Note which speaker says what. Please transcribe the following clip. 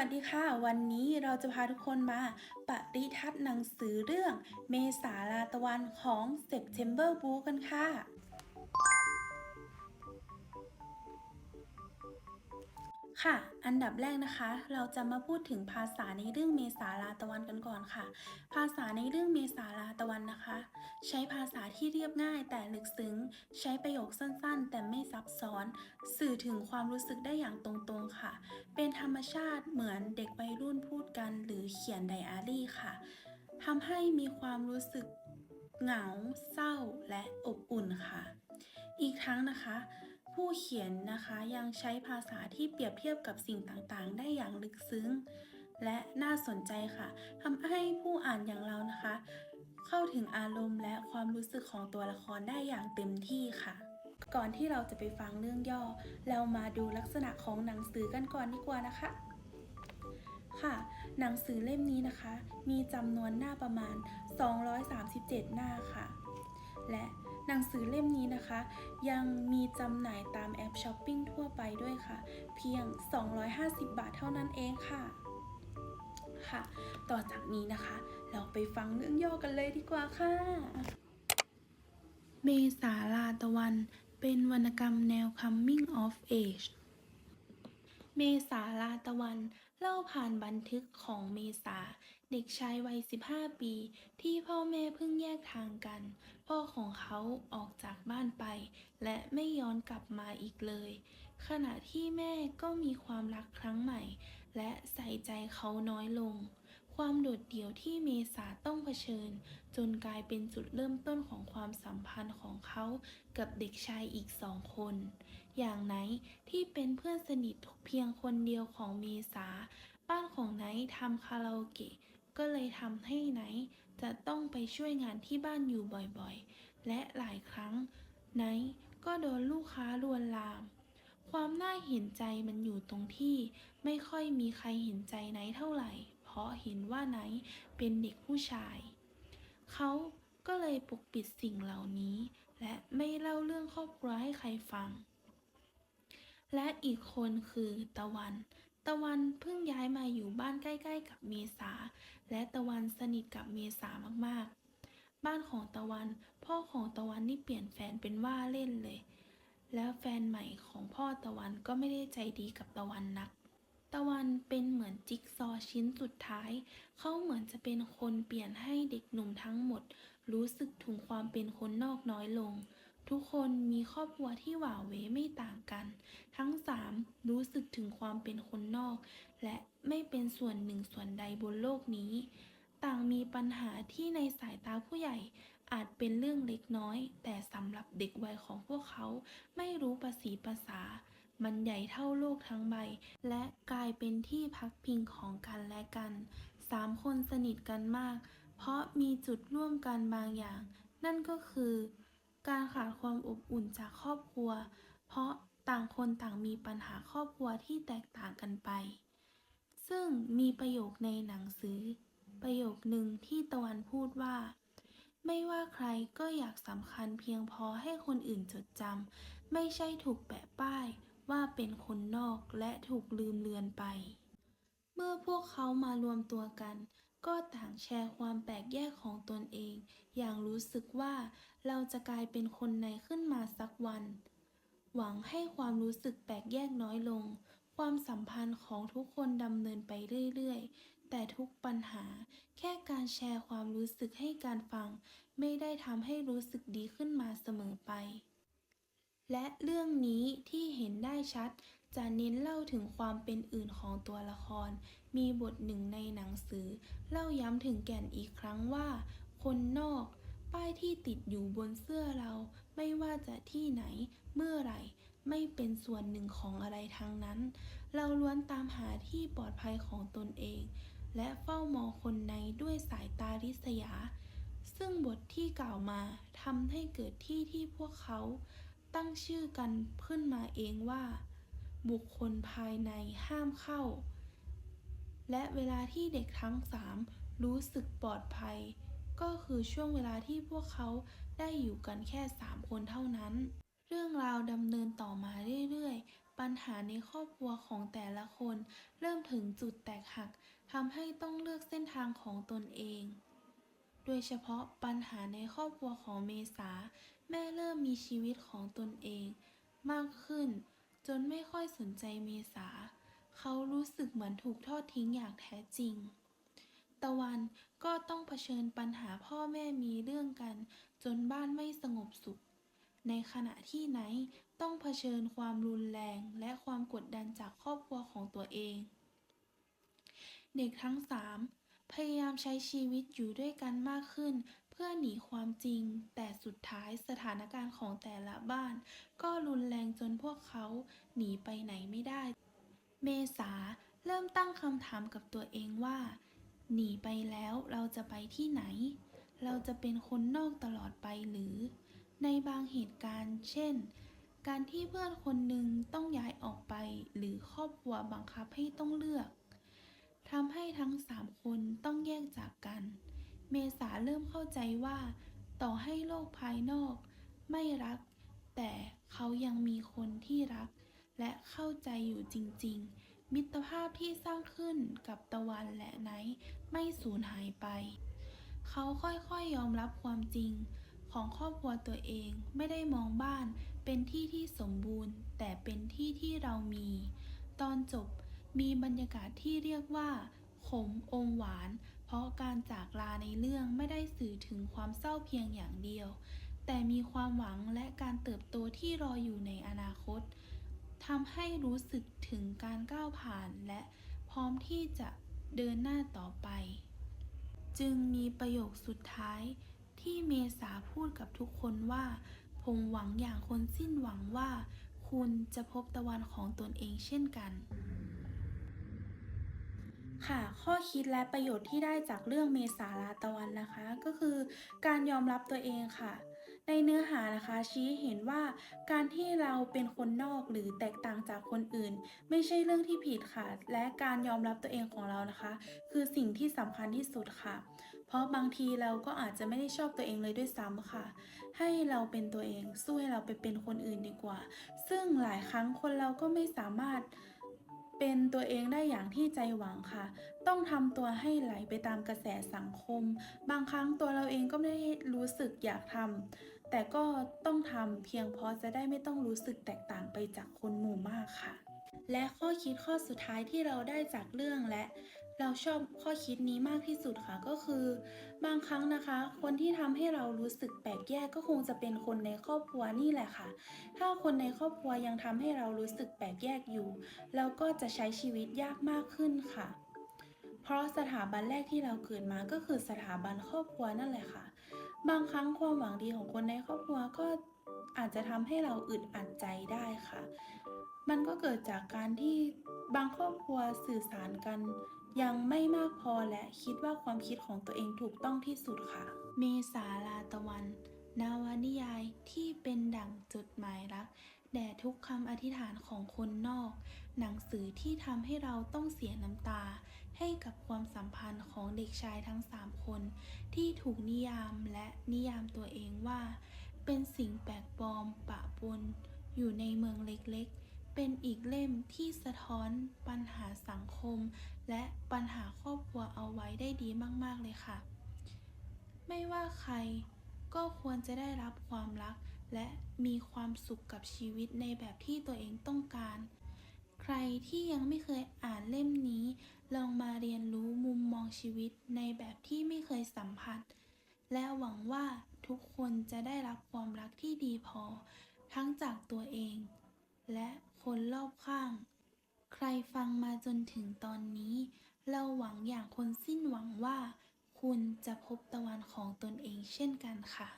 Speaker 1: สวัสดีค่ะ วันนี้เราจะพาทุกคนมาปฏิทัศน์หนังสือเรื่องเมษาลาตะวันของ September Blue กันค่ะ ค่ะ อันดับแรกนะคะ เราจะมาพูดถึงภาษาในเรื่องเมษาลาตะวันกันก่อนค่ะ ภาษาในเรื่องเมษาลาตะวันนะคะ ใช้ภาษาที่เรียบง่ายแต่ลึกซึ้ง ใช้ประโยคสั้นๆ แต่ไม่ซับซ้อน สื่อถึงความรู้สึกได้อย่างตรงๆค่ะ เป็นธรรมชาติเหมือนเด็กวัยรุ่นพูดกัน หรือเขียนไดอารี่ค่ะทำให้มีความรู้สึกเหงา เศร้า และอบอุ่นค่ะ อีกทั้งนะคะ ผู้เขียนนะคะยังใช้ภาษาที่เปรียบเทียบกับสิ่งต่างๆ ได้อย่างลึกซึ้ง และน่าสนใจค่ะทำให้ผู้อ่านอย่างเรานะคะ เข้าถึงอารมณ์และความรู้สึกของตัวละครได้อย่างเต็มที่ค่ะ ก่อนที่เราจะไปฟังเรื่องย่อ เรามาดูลักษณะของหนังสือกันก่อนดีกว่านะคะค่ะหนังสือเล่มนี้นะคะ มีจำนวนหน้าประมาณ 237 หน้าค่ะ และ หนังสือเล่มนี้นะคะ ยังมีจำหน่ายตามแอปช้อปปิ้งทั่วไปด้วยค่ะ เพียง 250 บาทเท่านั้นเองค่ะค่ะ ต่อจากนี้นะคะ เราไปฟังเรื่องย่อกันเลยดีกว่าค่ะ เมษาลาตะวัน เป็นวรรณกรรมแนว coming of age เมษาลาตะวัน เล่าผ่านบันทึกของเมษา เด็กชายวัย 15 ปี ที่พ่อแม่เพิ่งแยกทางกัน พ่อของเขาออกจากบ้านไป และไม่ย้อนกลับมาอีกเลย ขณะที่แม่ก็มีความรักครั้งใหม่ และใส่ใจเขาน้อยลง ความโดดเดี่ยวที่เมษาต้องเผชิญ จนกลายเป็นจุดเริ่มต้นของความสัมพันธ์ของเขากับเด็กชายอีกสองคน อย่างไนที่เป็นเพื่อนสนิทเพียงคนเดียวของเมษา บ้านของไนท์ทำคาราโอเกะก็เลยทำให้ไนท์จะต้องไปช่วยงานที่บ้านอยู่บ่อยๆ และหลายครั้งไนท์ก็โดนลูกค้าลวนลาม ความน่าเห็นใจมันอยู่ตรงที่ไม่ค่อยมีใครเห็นใจไนท์เท่าไหร่ ราะเห็นว่าไนท์เป็นเด็กผู้ชาย เขาก็เลยปกปิดสิ่งเหล่านี้ และไม่เล่าเรื่องครอบครัวให้ใครฟัง และอีกคนคือตะวัน ตะวันเพิ่งย้ายมาอยู่บ้านใกล้ ๆ กับเมษา และตะวันสนิทกับเมษามากๆ บ้านของตะวัน พ่อของตะวันนี่เปลี่ยนแฟนเป็นว่าเล่นเลย แล้วแฟนใหม่ของพ่อตะวันก็ไม่ได้ใจดีกับตะวันนัก ตะวันเป็นเหมือนจิ๊กซอว์ชิ้นสุดท้าย เขาเหมือนจะเป็นคนเปลี่ยนให้เด็กหนุ่มทั้งหมด รู้สึกถึงความเป็นคนนอกน้อยลง ทุกคนมีครอบครัวที่หว่าเวไม่ต่างกัน ทั้งสามรู้สึกถึงความเป็นคนนอก และไม่เป็นส่วนหนึ่งส่วนใดบนโลกนี้ ต่างมีปัญหาที่ในสายตาผู้ใหญ่อาจเป็นเรื่องเล็กน้อย แต่สำหรับเด็กวัยของพวกเขาไม่รู้ภาษีภาษา มันใหญ่เท่าโลกทั้งใบ และกลายเป็นที่พักพิงของกันและกันสามคนสนิทกันมาก เพราะมีจุดร่วมกันบางอย่าง นั่นก็คือ การขาดความอบอุ่นจากครอบครัว เพราะต่างคนต่างมีปัญหาครอบครัวที่แตกต่างกันไป ซึ่งมีประโยคในหนังสือ ประโยคหนึ่งที่ตะวันพูดว่า ไม่ว่าใครก็อยากสำคัญเพียงพอให้คนอื่นจดจำไม่ใช่ถูกแปะป้าย ว่าเป็นคนนอกและถูกลืมเลือนไป เมื่อพวกเขามารวมตัวกัน ก็ต่างแชร์ความแปลกแยกของตนเอง อย่างรู้สึกว่าเราจะกลายเป็นคนในขึ้นมาสักวัน หวังให้ความรู้สึกแปลกแยกน้อยลง ความสัมพันธ์ของทุกคนดำเนินไปเรื่อยๆ แต่ทุกปัญหาแค่การแชร์ความรู้สึกให้การฟัง ไม่ได้ทำให้รู้สึกดีขึ้นมาเสมอไป และเรื่องนี้ที่เห็นได้ชัด จะเน้นเล่าถึงความเป็นอื่นของตัวละคร มีบทหนึ่งในหนังสือ เล่าย้ำถึงแก่นอีกครั้งว่า คนนอก ป้ายที่ติดอยู่บนเสื้อเรา ไม่ว่าจะที่ไหน เมื่อไหร่ ไม่เป็นส่วนหนึ่งของอะไรทั้งนั้น เราล้วนตามหาที่ปลอดภัยของตนเอง และเฝ้ามองคนในด้วยสายตาริษยา ซึ่งบทที่กล่าวมาทำให้เกิดที่ที่พวกเขา ตั้งชื่อกันขึ้นมาเองว่า บุคคลภายในห้ามเข้า และเวลาที่เด็กทั้งสามรู้สึกปลอดภัย ก็คือช่วงเวลาที่พวกเขาได้อยู่กันแค่สามคนเท่านั้น เรื่องราวดำเนินต่อมาเรื่อยๆ ปัญหาในครอบครัวของแต่ละคน เริ่มถึงจุดแตกหักทำให้ต้องเลือกเส้นทางของตนเอง โดยเฉพาะปัญหาในครอบครัวของเมษา แม่เริ่มมีชีวิตของตนเอง มากขึ้น จนไม่ค่อยสนใจเมษา เขารู้สึกเหมือนถูกทอดทิ้งอย่างแท้จริง ตะวันก็ต้องเผชิญปัญหาพ่อแม่มีเรื่องกัน จนบ้านไม่สงบสุข ในขณะที่ไหนต้องเผชิญความรุนแรงและความกดดันจากครอบครัวของตัวเอง เด็กทั้งสามพยายามใช้ชีวิตอยู่ด้วยกันมากขึ้น พื่อหนีความจริง แต่สุดท้ายสถานการณ์ของแต่ละบ้าน ก็รุนแรงจนพวกเขาหนีไปไหนไม่ได้ เมษาเริ่มตั้งคำถามกับตัวเองว่า หนีไปแล้วเราจะไปที่ไหน เราจะเป็นคนนอกตลอดไปหรือ ในบางเหตุการณ์ เช่น การที่เพื่อนคนหนึ่งต้องย้ายออกไป หรือครอบครัวบังคับให้ต้องเลือกทำให้ทั้งสามคนต้องแยกจาก เมษาเริ่มเข้าใจว่า ต่อให้โลกภายนอก ไม่รัก แต่เขายังมีคนที่รัก และเข้าใจอยู่จริง ๆ มิตรภาพที่สร้างขึ้นกับตะวันและไนท์ไม่สูญหายไป เขาค่อยๆยอมรับความจริง ของครอบครัวตัวเองไม่ได้มองบ้าน เป็นที่ที่สมบูรณ์ แต่เป็นที่ที่เรามี ตอนจบมีบรรยากาศที่เรียกว่า ขมอมหวาน เพราะการจากลาในเรื่องไม่ได้สื่อถึงความเศร้าเพียงอย่างเดียว แต่มีความหวังและการเติบโตที่รออยู่ในอนาคตทำให้รู้สึกถึงการก้าวผ่านและพร้อมที่จะเดินหน้าต่อไป จึงมีประโยคสุดท้ายที่เมษาพูดกับทุกคนว่า ผมหวังอย่างคนสิ้นหวังว่า คุณจะพบตะวันของตนเองเช่นกัน ค่ะข้อคิดและประโยชน์ที่ได้จากเรื่องเมษาลาตะวันนะคะ ก็คือการยอมรับตัวเองค่ะ ในเนื้อหานะคะชี้เห็นว่าการที่เราเป็นคนนอกหรือแตกต่างจากคนอื่น ไม่ใช่เรื่องที่ผิดค่ะ และการยอมรับตัวเองของเรานะคะ คือสิ่งที่สำคัญที่สุดค่ะ เพราะบางทีเราก็อาจจะไม่ได้ชอบตัวเองเลยด้วยซ้ำค่ะ ให้เราเป็นตัวเองสู้ให้เราไปเป็นคนอื่นดีกว่า ซึ่งหลายครั้งคนเราก็ไม่สามารถ เป็นตัวเองได้อย่างที่ใจหวังค่ะ ต้องทำตัวให้ไหลไปตามกระแสสังคม บางครั้งตัวเราเองก็ไม่ได้รู้สึกอยากทำแต่ก็ต้องทำเพียงเพราะจะได้ไม่ต้องรู้สึกแตกต่างไปจากคนหมู่มากค่ะ และข้อคิดข้อสุดท้ายที่เราได้จากเรื่องและ เราชอบข้อคิดนี้มากที่สุดค่ะก็คือ บางครั้งนะคะ คนที่ทำให้เรารู้สึกแปลกแยกก็คงจะเป็นคนในครอบครัวนี่แหละค่ะ ถ้าคนในครอบครัวยังทำให้เรารู้สึกแปลกแยกอยู่ เราก็จะใช้ชีวิตยากมากขึ้นค่ะ เพราะสถาบันแรกที่เราเกิดมาก็คือสถาบันครอบครัวนั่นแหละค่ะ บางครั้งความหวังดีของคนในครอบครัวก็อาจจะทำให้เราอึดอัดใจได้ค่ะ มันก็เกิดจากการที่บางครอบครัวสื่อสารกัน ยังไม่มากพอและคิดว่าความคิดของตัวเองถูกต้องที่สุดค่ะ เมษาลาตะวัน นาวนิยายที่เป็นดั่งจุดหมายรักแด่ทุกคำอธิษฐานของคนนอก หนังสือที่ทำให้เราต้องเสียน้ำตา ให้กับความสัมพันธ์ของเด็กชายทั้งสามคน ที่ถูกนิยามและนิยามตัวเองว่า เป็นสิ่งแปลกปลอมปะปน อยู่ในเมืองเล็กๆ เป็นอีกเล่มที่สะท้อนปัญหาสังคม และปัญหาครอบครัวเอาไว้ได้ดีมาก ๆ เลยค่ะ ไม่ว่าใครก็ควรจะได้รับความรัก และมีความสุขกับชีวิตในแบบที่ตัวเองต้องการ ใครที่ยังไม่เคยอ่านเล่มนี้ ลองมาเรียนรู้มุมมองชีวิตในแบบที่ไม่เคยสัมผัส และหวังว่าทุกคนจะได้รับความรักที่ดีพอ ทั้งจากตัวเอง และคนรอบข้าง ใครฟังมาจนถึงตอนนี้ เราหวังอย่างคนสิ้นหวังว่า คุณจะพบตะวันของตนเองเช่นกันค่ะ